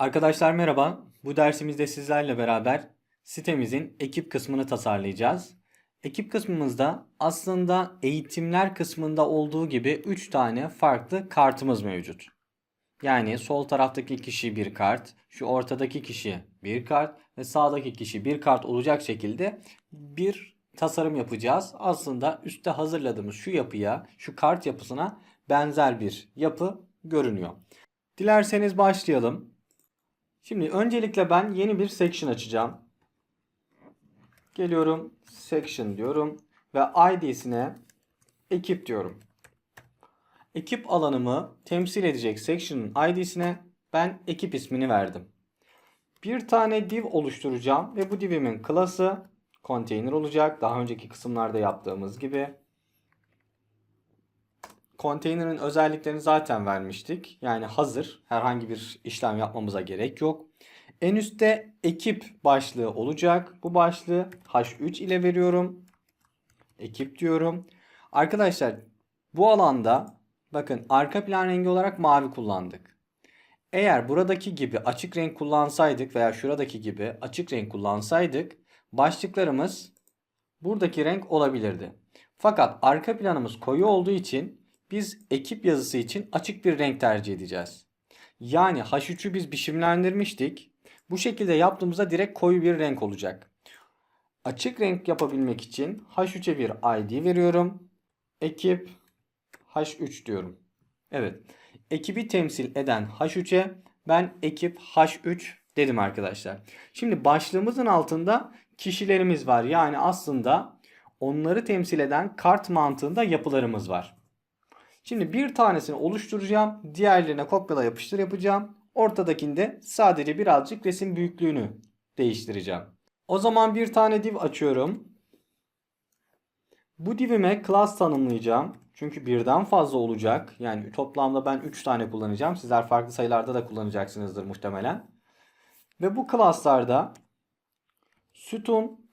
Arkadaşlar merhaba. Bu dersimizde sizlerle beraber sitemizin ekip kısmını tasarlayacağız. Ekip kısmımızda aslında eğitimler kısmında olduğu gibi 3 tane farklı kartımız mevcut. Yani sol taraftaki kişi bir kart, şu ortadaki kişi bir kart ve sağdaki kişi bir kart olacak şekilde bir tasarım yapacağız. Aslında üstte hazırladığımız şu yapıya, şu kart yapısına benzer bir yapı görünüyor. Dilerseniz başlayalım. Şimdi öncelikle ben yeni bir section açacağım. Geliyorum section diyorum ve ID'sine ekip diyorum. Ekip alanımı temsil edecek section'ın ID'sine ben ekip ismini verdim. Bir tane div oluşturacağım ve bu divimin class'ı container olacak. Daha önceki kısımlarda yaptığımız gibi. Container'ın özelliklerini zaten vermiştik. Yani hazır. Herhangi bir işlem yapmamıza gerek yok. En üstte ekip başlığı olacak. Bu başlığı H3 ile veriyorum. Ekip diyorum. Arkadaşlar bu alanda bakın arka plan rengi olarak mavi kullandık. Eğer buradaki gibi açık renk kullansaydık veya şuradaki gibi açık renk kullansaydık başlıklarımız buradaki renk olabilirdi. Fakat arka planımız koyu olduğu için biz ekip yazısı için açık bir renk tercih edeceğiz. Yani H3'ü biz biçimlendirmiştik. Bu şekilde yaptığımızda direkt koyu bir renk olacak. Açık renk yapabilmek için H3'e bir ID veriyorum. Ekip H3 diyorum. Evet. Ekibi temsil eden H3'e ben ekip H3 dedim arkadaşlar. Şimdi başlığımızın altında kişilerimiz var. Yani aslında onları temsil eden kart mantığında yapılarımız var. Şimdi bir tanesini oluşturacağım. Diğerlerine kopyala yapıştır yapacağım. Ortadakinde sadece birazcık resim büyüklüğünü değiştireceğim. O zaman bir tane div açıyorum. Bu divime class tanımlayacağım. Çünkü birden fazla olacak. Yani toplamda ben 3 tane kullanacağım. Sizler farklı sayılarda da kullanacaksınızdır muhtemelen. Ve bu class'larda sütun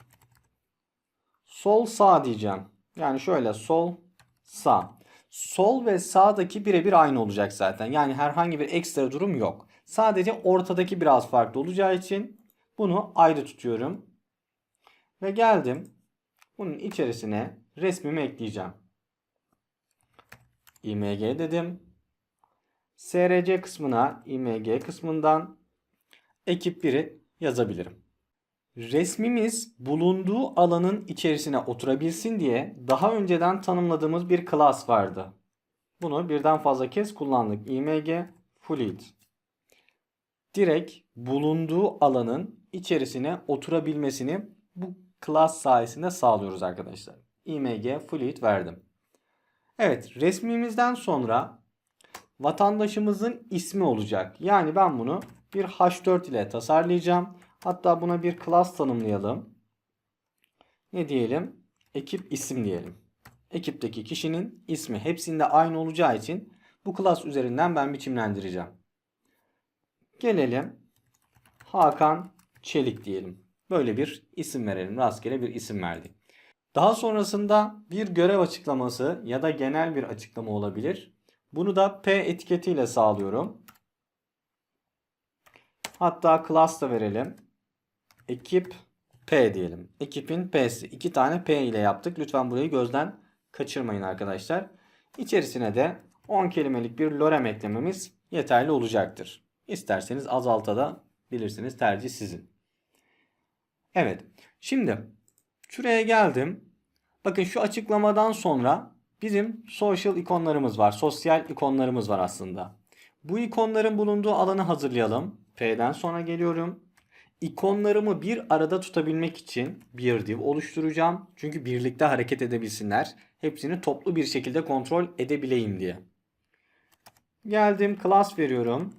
sol sağ diyeceğim. Yani şöyle sol sağ. Sol ve sağdaki birebir aynı olacak zaten. Yani herhangi bir ekstra durum yok. Sadece ortadaki biraz farklı olacağı için bunu ayrı tutuyorum. Ve geldim. Bunun içerisine resmimi ekleyeceğim. img dedim. src kısmına img kısmından ekip 1'i yazabilirim. Resmimiz bulunduğu alanın içerisine oturabilsin diye daha önceden tanımladığımız bir class vardı. Bunu birden fazla kez kullandık. img fluid. Direkt bulunduğu alanın içerisine oturabilmesini bu class sayesinde sağlıyoruz arkadaşlar. img fluid verdim. Evet resmimizden sonra vatandaşımızın ismi olacak. Yani ben bunu bir h4 ile tasarlayacağım. Hatta buna bir class tanımlayalım. Ne diyelim? Ekip isim diyelim. Ekipteki kişinin ismi hepsinde aynı olacağı için bu class üzerinden ben biçimlendireceğim. Gelelim Hakan Çelik diyelim. Böyle bir isim verelim. Rastgele bir isim verdik. Daha sonrasında bir görev açıklaması ya da genel bir açıklama olabilir. Bunu da P etiketiyle sağlıyorum. Hatta class da verelim. Ekip P diyelim. Ekipin P'si. İki tane P ile yaptık. Lütfen burayı gözden kaçırmayın arkadaşlar. İçerisine de 10 kelimelik bir lorem eklememiz yeterli olacaktır. İsterseniz azalta da bilirsiniz. Tercih sizin. Evet. Şimdi şuraya geldim. Bakın şu açıklamadan sonra bizim social ikonlarımız var. Sosyal ikonlarımız var aslında. Bu ikonların bulunduğu alanı hazırlayalım. P'den sonra geliyorum. İkonlarımı bir arada tutabilmek için bir div oluşturacağım. Çünkü birlikte hareket edebilsinler. Hepsini toplu bir şekilde kontrol edebileyim diye. Geldim class veriyorum.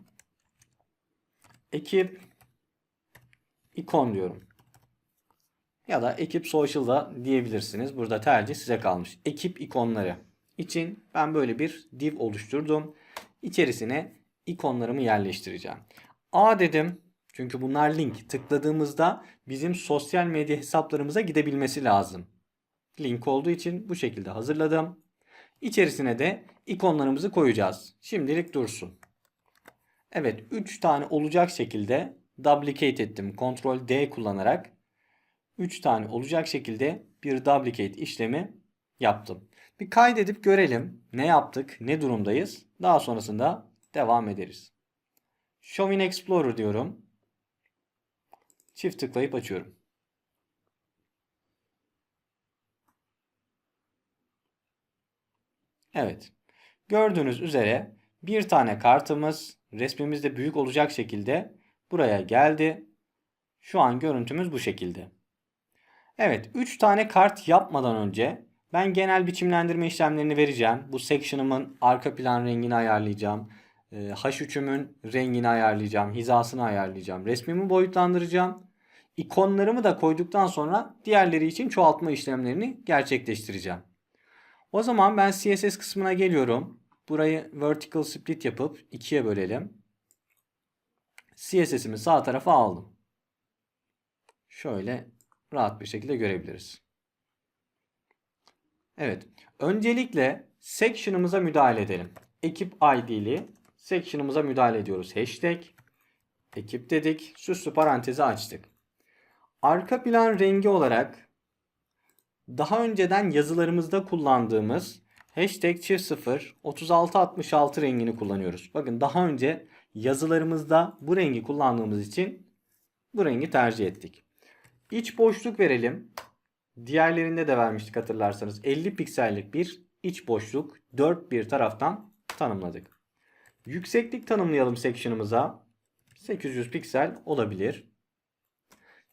Ekip ikon diyorum. Ya da ekip social da diyebilirsiniz. Burada tercih size kalmış. Ekip ikonları için ben böyle bir div oluşturdum. İçerisine ikonlarımı yerleştireceğim. A dedim. Çünkü bunlar link. Tıkladığımızda bizim sosyal medya hesaplarımıza gidebilmesi lazım. Link olduğu için bu şekilde hazırladım. İçerisine de ikonlarımızı koyacağız. Şimdilik dursun. Evet 3 tane olacak şekilde duplicate ettim. Ctrl D kullanarak 3 tane olacak şekilde bir duplicate işlemi yaptım. Bir kaydedip görelim ne yaptık, ne durumdayız. Daha sonrasında devam ederiz. Show in Explorer diyorum. Çift tıklayıp açıyorum. Evet. Gördüğünüz üzere bir tane kartımız resmimizde büyük olacak şekilde buraya geldi. Şu an görüntümüz bu şekilde. Evet 3 tane kart yapmadan önce ben genel biçimlendirme işlemlerini vereceğim. Bu section'ımın arka plan rengini ayarlayacağım. Ee, H3'ümün rengini ayarlayacağım. Hizasını ayarlayacağım. Resmimi boyutlandıracağım. İkonlarımı da koyduktan sonra diğerleri için çoğaltma işlemlerini gerçekleştireceğim. O zaman ben CSS kısmına geliyorum. Burayı vertical split yapıp ikiye bölelim. CSS'imi sağ tarafa aldım. Şöyle rahat bir şekilde görebiliriz. Evet. Öncelikle section'ımıza müdahale edelim. Ekip ID'li section'ımıza müdahale ediyoruz. Hashtag ekip dedik. Süslü parantezi açtık. Arka plan rengi olarak daha önceden yazılarımızda kullandığımız hashtag çift 0 3666 rengini kullanıyoruz. Bakın daha önce yazılarımızda bu rengi kullandığımız için bu rengi tercih ettik. İç boşluk verelim. Diğerlerinde de vermiştik hatırlarsanız. 50 piksellik bir iç boşluk dört bir taraftan tanımladık. Yükseklik tanımlayalım section'ımıza. 800 piksel olabilir.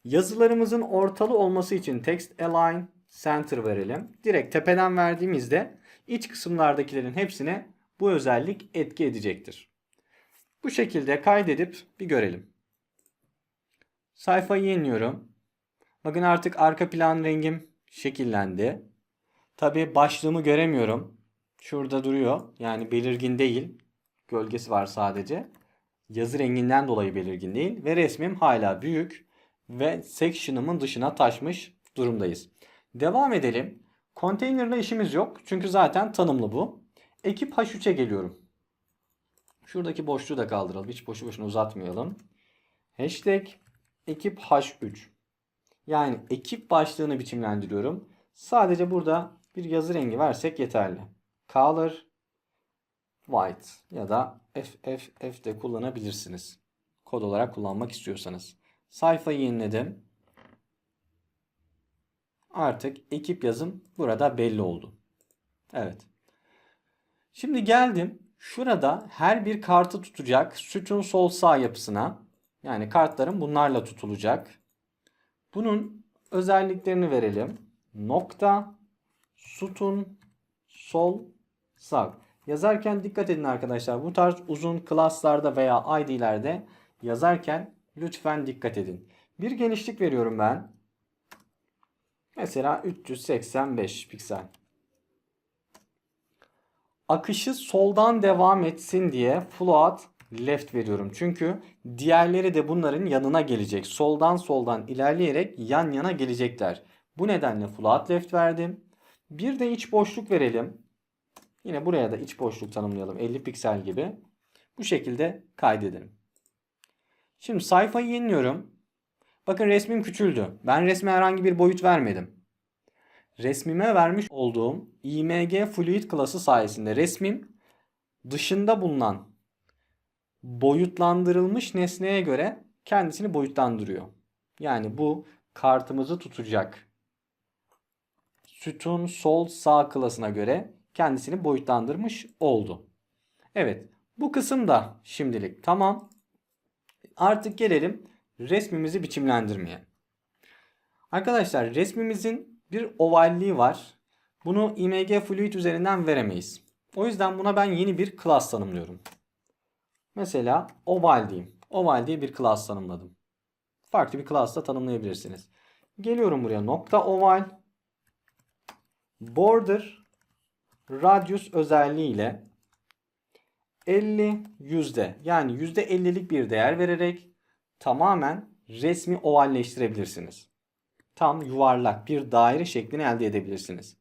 Yazılarımızın ortalı olması için text align center verelim. Direkt tepeden verdiğimizde iç kısımlardakilerin hepsine bu özellik etki edecektir. Bu şekilde kaydedip bir görelim. Sayfayı yeniliyorum. Bakın artık arka plan rengim şekillendi. Tabi başlığımı göremiyorum. Şurada duruyor. Yani belirgin değil. Gölgesi var sadece. Yazı renginden dolayı belirgin değil. Ve resmim hala büyük. Ve section'ımın dışına taşmış durumdayız. Devam edelim. Konteynerle işimiz yok. Çünkü zaten tanımlı bu. Ekip H3'e geliyorum. Şuradaki boşluğu da kaldıralım. Hiç boşu boşuna uzatmayalım. Hashtag ekip H3. Yani ekip başlığını biçimlendiriyorum. Sadece burada bir yazı rengi versek yeterli. Color white ya da FFF de kullanabilirsiniz. Kod olarak kullanmak istiyorsanız. Sayfayı yeniledim. Artık ekip yazım burada belli oldu. Evet. Şimdi geldim. Şurada her bir kartı tutacak sütun sol sağ yapısına. Yani kartlarım bunlarla tutulacak. Bunun özelliklerini verelim. Nokta, sütun, sol, sağ. Yazarken dikkat edin arkadaşlar. Bu tarz uzun klaslarda veya ID'lerde yazarken lütfen dikkat edin. Bir genişlik veriyorum ben. Mesela 385 piksel. Akışı soldan devam etsin diye float left veriyorum. Çünkü diğerleri de bunların yanına gelecek. Soldan soldan ilerleyerek yan yana gelecekler. Bu nedenle float left verdim. Bir de iç boşluk verelim. Yine buraya da iç boşluk tanımlayalım. 50 piksel gibi. Bu şekilde kaydedelim. Şimdi sayfayı yeniliyorum. Bakın resmim küçüldü. Ben resme herhangi bir boyut vermedim. Resmime vermiş olduğum img fluid klası sayesinde resmim dışında bulunan boyutlandırılmış nesneye göre kendisini boyutlandırıyor. Yani bu kartımızı tutacak sütun sol sağ klasına göre kendisini boyutlandırmış oldu. Evet bu kısım da şimdilik tamam. Artık gelelim resmimizi biçimlendirmeye. Arkadaşlar resmimizin bir ovalliği var. Bunu img fluid üzerinden veremeyiz. O yüzden buna ben yeni bir class tanımlıyorum. Mesela oval diyeyim. Oval diye bir class tanımladım. Farklı bir class da tanımlayabilirsiniz. Geliyorum buraya nokta oval border radius özelliğiyle 50 yüzde yani yüzde 50'lik bir değer vererek tamamen resmi ovalleştirebilirsiniz. Tam yuvarlak bir daire şeklini elde edebilirsiniz.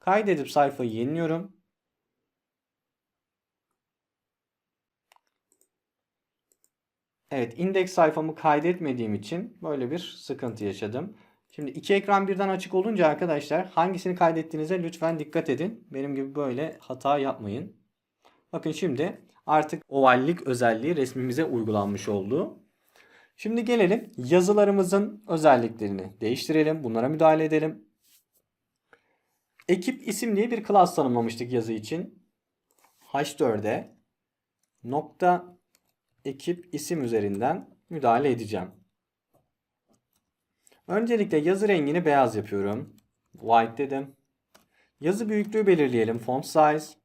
Kaydedip sayfayı yeniliyorum. Evet, indeks sayfamı kaydetmediğim için böyle bir sıkıntı yaşadım. Şimdi iki ekran birden açık olunca arkadaşlar hangisini kaydettiğinize lütfen dikkat edin. Benim gibi böyle hata yapmayın. Bakın şimdi artık ovallik özelliği resmimize uygulanmış oldu. Şimdi gelelim yazılarımızın özelliklerini değiştirelim. Bunlara müdahale edelim. Ekip isim diye bir class tanımlamıştık yazı için. H4'e nokta ekip isim üzerinden müdahale edeceğim. Öncelikle yazı rengini beyaz yapıyorum. White dedim. Yazı büyüklüğü belirleyelim. Font size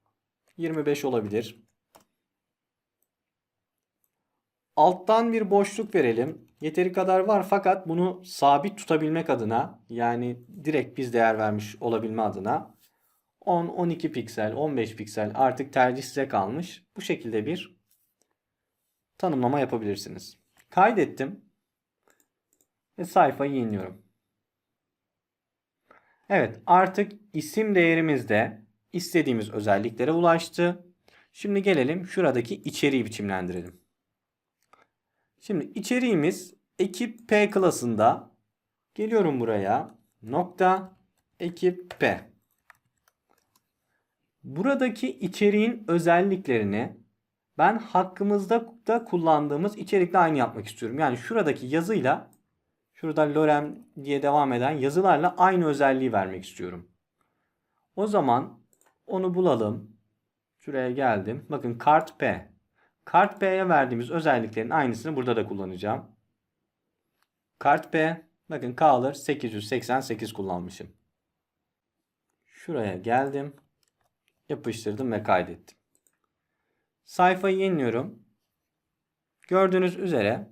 25 olabilir. Alttan bir boşluk verelim. Yeteri kadar var fakat bunu sabit tutabilmek adına yani direkt biz değer vermiş olabilme adına 10, 12 piksel, 15 piksel artık tercih size kalmış. Bu şekilde bir tanımlama yapabilirsiniz. Kaydettim ve sayfayı yeniliyorum. Evet artık isim değerimiz de istediğimiz özelliklere ulaştı. Şimdi gelelim şuradaki içeriği biçimlendirelim. Şimdi içeriğimiz ekip P klasında. Geliyorum buraya. Nokta ekip P. Buradaki içeriğin özelliklerini ben hakkımızda da kullandığımız içerikle aynı yapmak istiyorum. Yani şuradaki yazıyla şurada lorem diye devam eden yazılarla aynı özelliği vermek istiyorum. O zaman onu bulalım. Şuraya geldim. Bakın kart P. Kart P'ye verdiğimiz özelliklerin aynısını burada da kullanacağım. Kart P. Bakın Color 888 kullanmışım. Şuraya geldim. Yapıştırdım ve kaydettim. Sayfayı yeniliyorum. Gördüğünüz üzere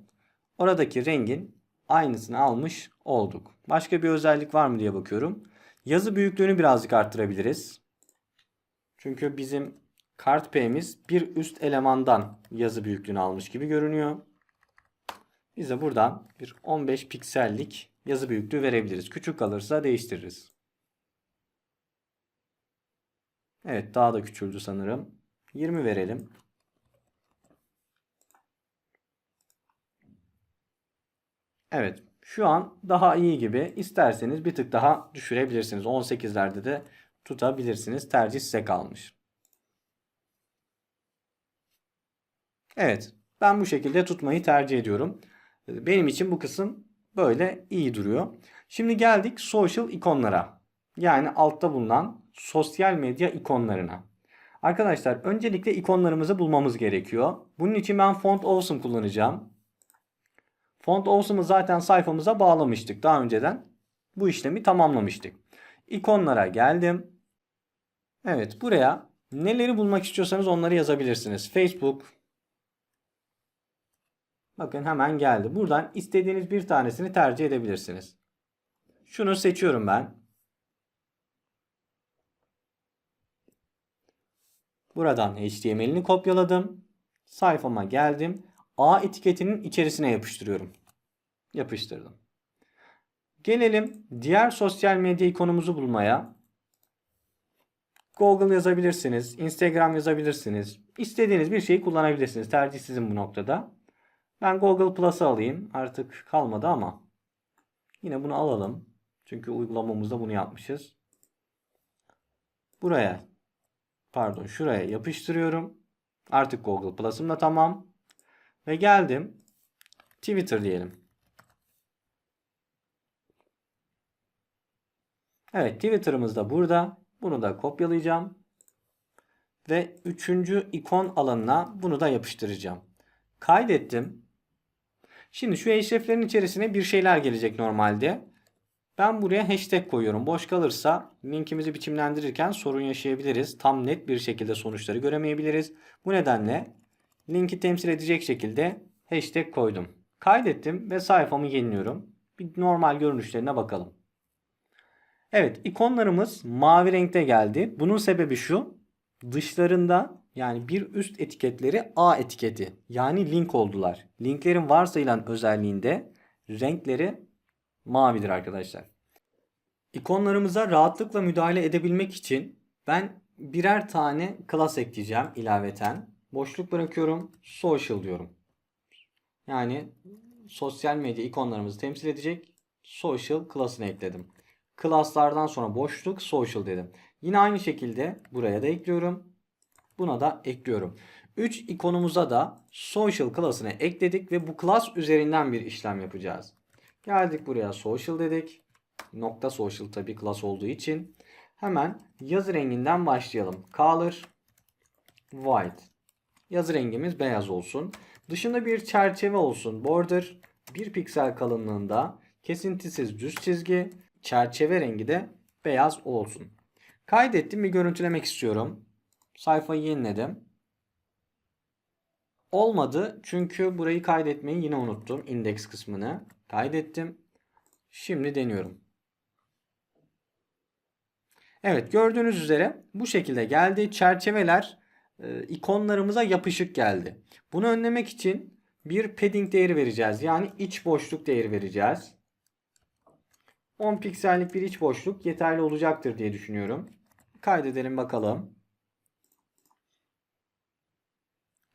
oradaki rengin aynısını almış olduk. Başka bir özellik var mı diye bakıyorum. Yazı büyüklüğünü birazcık arttırabiliriz. Çünkü bizim kart P'miz bir üst elemandan yazı büyüklüğünü almış gibi görünüyor. Biz de buradan bir 15 piksellik yazı büyüklüğü verebiliriz. Küçük kalırsa değiştiririz. Evet daha da küçüldü sanırım. 20 verelim. Evet şu an daha iyi gibi. İsterseniz bir tık daha düşürebilirsiniz. 18'lerde de tutabilirsiniz. Tercih size kalmış. Evet ben bu şekilde tutmayı tercih ediyorum. Benim için bu kısım böyle iyi duruyor. Şimdi geldik social ikonlara. Yani altta bulunan sosyal medya ikonlarına. Arkadaşlar öncelikle ikonlarımızı bulmamız gerekiyor. Bunun için ben Font Awesome kullanacağım. Font Awesome'ı zaten sayfamıza bağlamıştık daha önceden. Bu işlemi tamamlamıştık. İkonlara geldim. Evet buraya neleri bulmak istiyorsanız onları yazabilirsiniz. Facebook. Bakın hemen geldi. Buradan istediğiniz bir tanesini tercih edebilirsiniz. Şunu seçiyorum ben. Buradan HTML'ini kopyaladım. Sayfama geldim. A etiketinin içerisine yapıştırıyorum. Yapıştırdım. Gelelim diğer sosyal medya ikonumuzu bulmaya. Google yazabilirsiniz, Instagram yazabilirsiniz. İstediğiniz bir şeyi kullanabilirsiniz. Tercih sizin bu noktada. Ben Google Plus'ı alayım. Artık kalmadı ama. Yine bunu alalım. Çünkü uygulamamızda bunu yapmışız. Buraya pardon şuraya yapıştırıyorum. Artık Google Plus'ım da tamam. Ve geldim. Twitter diyelim. Evet Twitter'ımız da burada. Bunu da kopyalayacağım. Ve üçüncü ikon alanına bunu da yapıştıracağım. Kaydettim. Şimdi şu hreflerin içerisine bir şeyler gelecek normalde. Ben buraya hashtag koyuyorum. Boş kalırsa linkimizi biçimlendirirken sorun yaşayabiliriz. Tam net bir şekilde sonuçları göremeyebiliriz. Bu nedenle linki temsil edecek şekilde hashtag koydum. Kaydettim ve sayfamı yeniliyorum. Bir normal görünüşlerine bakalım. Evet ikonlarımız mavi renkte geldi. Bunun sebebi şu. Dışlarında yani bir üst etiketleri A etiketi. Yani link oldular. Linklerin varsayılan özelliğinde renkleri mavidir arkadaşlar. İkonlarımıza rahatlıkla müdahale edebilmek için ben birer tane class ekleyeceğim ilaveten. Boşluk bırakıyorum. Social diyorum. Yani sosyal medya ikonlarımızı temsil edecek social class'ını ekledim. Class'lardan sonra boşluk social dedim. Yine aynı şekilde buraya da ekliyorum. Buna da ekliyorum. 3 ikonumuza da social class'ını ekledik ve bu class üzerinden bir işlem yapacağız. Geldik buraya social dedik. Nokta social tabi class olduğu için. Hemen yazı renginden başlayalım. Color white. Yazı rengimiz beyaz olsun. Dışında bir çerçeve olsun. Border 1 piksel kalınlığında kesintisiz düz çizgi. Çerçeve rengi de beyaz olsun. Kaydettim bir görüntülemek istiyorum. Sayfayı yeniledim. Olmadı çünkü burayı kaydetmeyi yine unuttum. Index kısmını kaydettim. Şimdi deniyorum. Evet gördüğünüz üzere bu şekilde geldi. Çerçeveler e, ikonlarımıza yapışık geldi. Bunu önlemek için bir padding değeri vereceğiz. Yani iç boşluk değeri vereceğiz. 10 piksellik bir iç boşluk yeterli olacaktır diye düşünüyorum. Kaydedelim bakalım.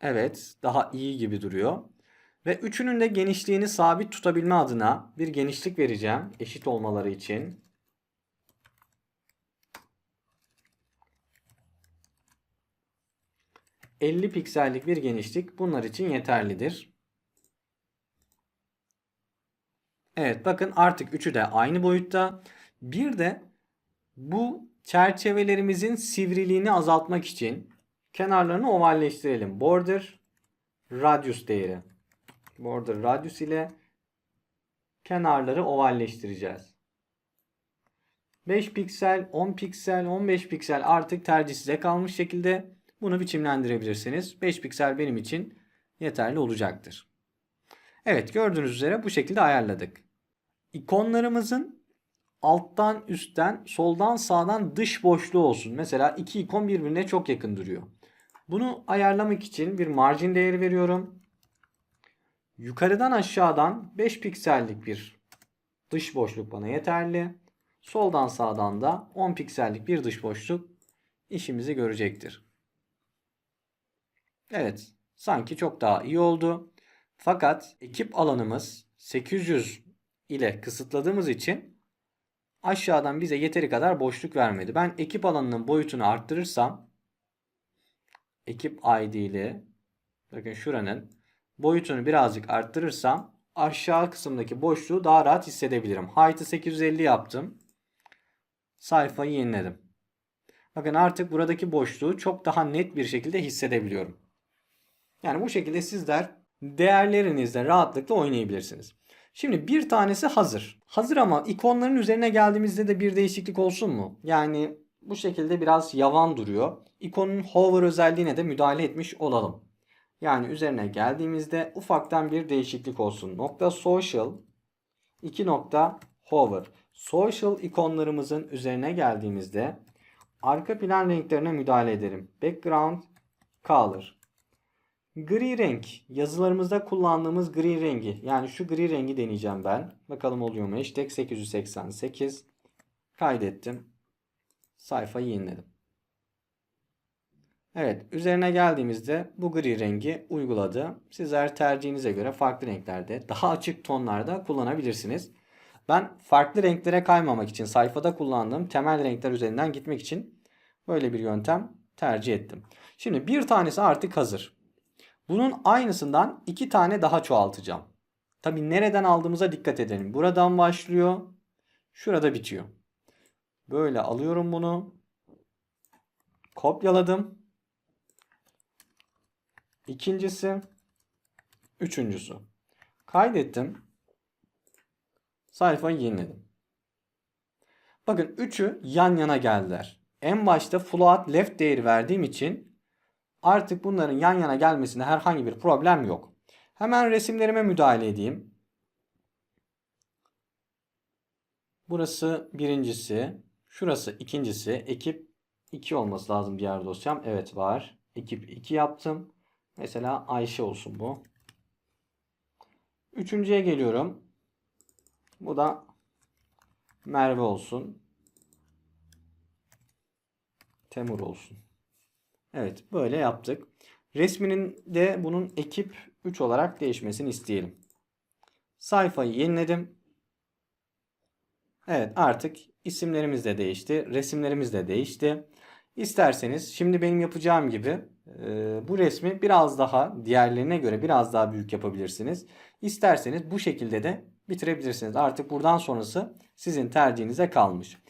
Evet, daha iyi gibi duruyor. Ve üçünün de genişliğini sabit tutabilme adına bir genişlik vereceğim eşit olmaları için. ...50 piksellik bir genişlik bunlar için yeterlidir. Evet bakın artık üçü de aynı boyutta. Bir de bu çerçevelerimizin sivriliğini azaltmak için kenarlarını ovalleştirelim. Border radius değeri. Border radius ile kenarları ovalleştireceğiz. 5 piksel, 10 piksel, 15 piksel artık tercih size kalmış şekilde bunu biçimlendirebilirsiniz. 5 piksel benim için yeterli olacaktır. Evet gördüğünüz üzere bu şekilde ayarladık. İkonlarımızın alttan üstten soldan sağdan dış boşluğu olsun. Mesela iki ikon birbirine çok yakın duruyor. Bunu ayarlamak için bir margin değeri veriyorum. Yukarıdan aşağıdan 5 piksellik bir dış boşluk bana yeterli. Soldan sağdan da 10 piksellik bir dış boşluk işimizi görecektir. Evet, sanki çok daha iyi oldu. Fakat ekip alanımız 800 ile kısıtladığımız için aşağıdan bize yeteri kadar boşluk vermedi. Ben ekip alanının boyutunu arttırırsam ekip ID ile bakın şuranın boyutunu birazcık arttırırsam aşağı kısımdaki boşluğu daha rahat hissedebilirim. Height'ı 850 yaptım. Sayfayı yeniledim. Bakın artık buradaki boşluğu çok daha net bir şekilde hissedebiliyorum. Yani bu şekilde sizler değerlerinizle rahatlıkla oynayabilirsiniz. Şimdi bir tanesi hazır. Hazır ama ikonların üzerine geldiğimizde de bir değişiklik olsun mu? Yani bu şekilde biraz yavan duruyor. İkonun hover özelliğine de müdahale etmiş olalım. Yani üzerine geldiğimizde ufaktan bir değişiklik olsun. Nokta social 2 nokta hover. Social ikonlarımızın üzerine geldiğimizde arka plan renklerine müdahale edelim. Background color. Gri renk. Yazılarımızda kullandığımız gri rengi. Yani şu gri rengi deneyeceğim ben. Bakalım oluyor mu? Hashtag 888. Kaydettim. Sayfayı yeniledim. Evet. Üzerine geldiğimizde bu gri rengi uyguladı. Sizler tercihinize göre farklı renklerde, daha açık tonlarda kullanabilirsiniz. Ben farklı renklere kaymamak için sayfada kullandığım temel renkler üzerinden gitmek için böyle bir yöntem tercih ettim. Şimdi bir tanesi artık hazır. Bunun aynısından iki tane daha çoğaltacağım. Tabi nereden aldığımıza dikkat edelim. Buradan başlıyor. Şurada bitiyor. Böyle alıyorum bunu. Kopyaladım. İkincisi. Üçüncüsü. Kaydettim. Sayfayı yeniledim. Bakın üçü yan yana geldiler. En başta float left değeri verdiğim için artık bunların yan yana gelmesinde herhangi bir problem yok. Hemen resimlerime müdahale edeyim. Burası birincisi. Şurası ikincisi. Ekip 2 olması lazım diğer dosyam. Evet var. Ekip 2 yaptım. Mesela Ayşe olsun bu. Üçüncüye geliyorum. Bu da Merve olsun. Temur olsun. Evet böyle yaptık. Resminin de bunun ekip 3 olarak değişmesini isteyelim. Sayfayı yeniledim. Evet artık isimlerimiz de değişti. Resimlerimiz de değişti. İsterseniz şimdi benim yapacağım gibi e, bu resmi biraz daha diğerlerine göre biraz daha büyük yapabilirsiniz. İsterseniz bu şekilde de bitirebilirsiniz. Artık buradan sonrası sizin tercihinize kalmış.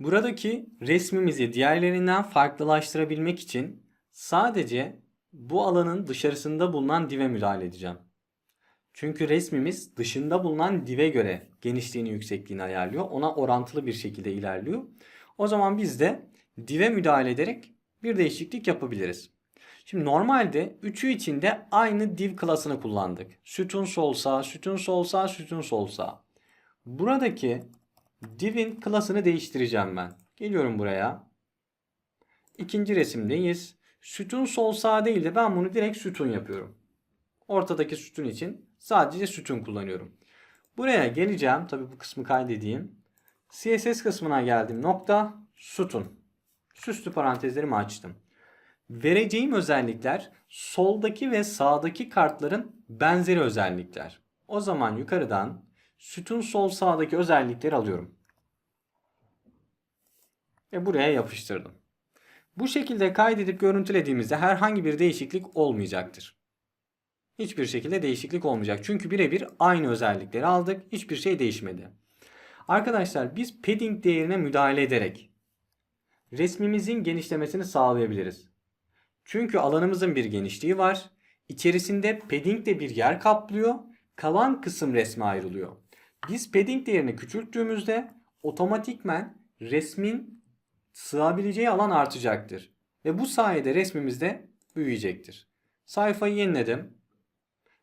Buradaki resmimizi diğerlerinden farklılaştırabilmek için sadece bu alanın dışarısında bulunan dive müdahale edeceğim. Çünkü resmimiz dışında bulunan dive göre genişliğini yüksekliğini ayarlıyor. Ona orantılı bir şekilde ilerliyor. O zaman biz de dive müdahale ederek bir değişiklik yapabiliriz. Şimdi normalde üçü içinde aynı div klasını kullandık. Sütun sol sağ, sütun sol sağ, sütun sol sağ. Buradaki divin klasını değiştireceğim ben. Geliyorum buraya. İkinci resimdeyiz. Sütun sol sağ değil de ben bunu direkt sütun yapıyorum. Ortadaki sütun için sadece sütun kullanıyorum. Buraya geleceğim. Tabi bu kısmı kaydedeyim. CSS kısmına geldim. Nokta sütun. Süslü parantezlerimi açtım. Vereceğim özellikler soldaki ve sağdaki kartların benzeri özellikler. O zaman yukarıdan sütun sol sağdaki özellikleri alıyorum. Ve buraya yapıştırdım. Bu şekilde kaydedip görüntülediğimizde herhangi bir değişiklik olmayacaktır. Hiçbir şekilde değişiklik olmayacak. Çünkü birebir aynı özellikleri aldık. Hiçbir şey değişmedi. Arkadaşlar biz padding değerine müdahale ederek resmimizin genişlemesini sağlayabiliriz. Çünkü alanımızın bir genişliği var. İçerisinde padding de bir yer kaplıyor. Kalan kısım resme ayrılıyor. Biz padding değerini küçülttüğümüzde otomatikmen resmin sığabileceği alan artacaktır. Ve bu sayede resmimiz de büyüyecektir. Sayfayı yeniledim.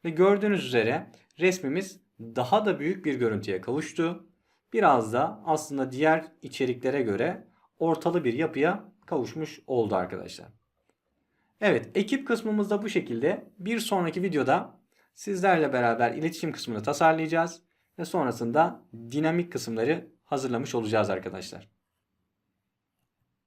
Ve gördüğünüz üzere resmimiz daha da büyük bir görüntüye kavuştu. Biraz da aslında diğer içeriklere göre ortalı bir yapıya kavuşmuş oldu arkadaşlar. Evet ekip kısmımız da bu şekilde. Bir sonraki videoda sizlerle beraber iletişim kısmını tasarlayacağız. Ve sonrasında dinamik kısımları hazırlamış olacağız arkadaşlar.